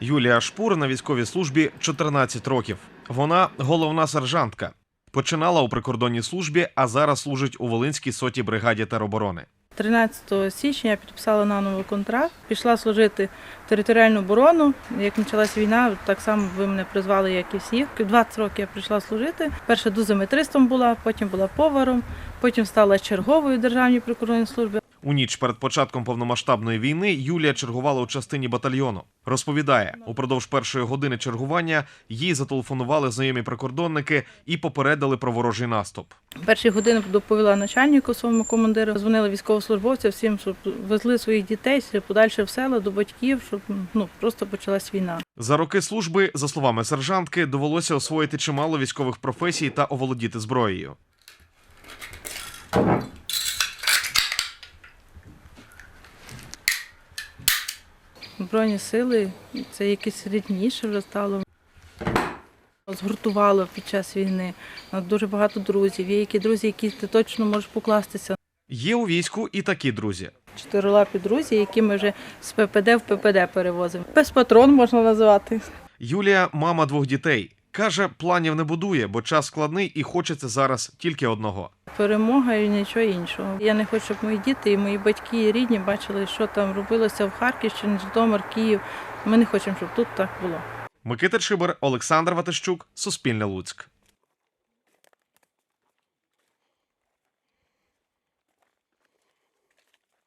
Юлія Шпур на військовій службі 14 років. Вона головна сержантка. Починала у прикордонній службі, а зараз служить у Волинській сотій бригаді тероборони. 13 січня я підписала на новий контракт, пішла служити в територіальну оборону. Як почалась війна, так само ви мене призвали, як і всіх. 20 років я прийшла служити. Перше дозиметристом була, потім була поваром, потім стала черговою державній прикордонній службі. У ніч перед початком повномасштабної війни Юлія чергувала у частині батальйону. Розповідає, упродовж першої години чергування їй зателефонували знайомі прикордонники і попередили про ворожий наступ. Перші години доповіла начальнику своєму командиру, дзвонила військовослужбовцям всім, щоб везли своїх дітей подальше в село до батьків, щоб ну просто почалась війна. За роки служби, за словами сержантки, довелося освоїти чимало військових професій та оволодіти зброєю. Збройні сили це якесь рідніше вже стало. Згуртувало під час війни. Дуже багато друзів. Є які друзі, які ти точно можеш покластися. Є у війську і такі друзі. Чотирилапі друзі, які ми вже з ППД в ППД перевозимо. Без патрон можна називати. Юлія мама двох дітей. Каже, планів не будує, бо час складний і хочеться зараз тільки одного. Перемога і нічого іншого. Я не хочу, щоб мої діти і мої батьки і рідні бачили, що там робилося в Харківщині, Житомир, Київ. Ми не хочемо, щоб тут так було. Микита Чибер, Олександр Ватищук, Суспільне Луцьк.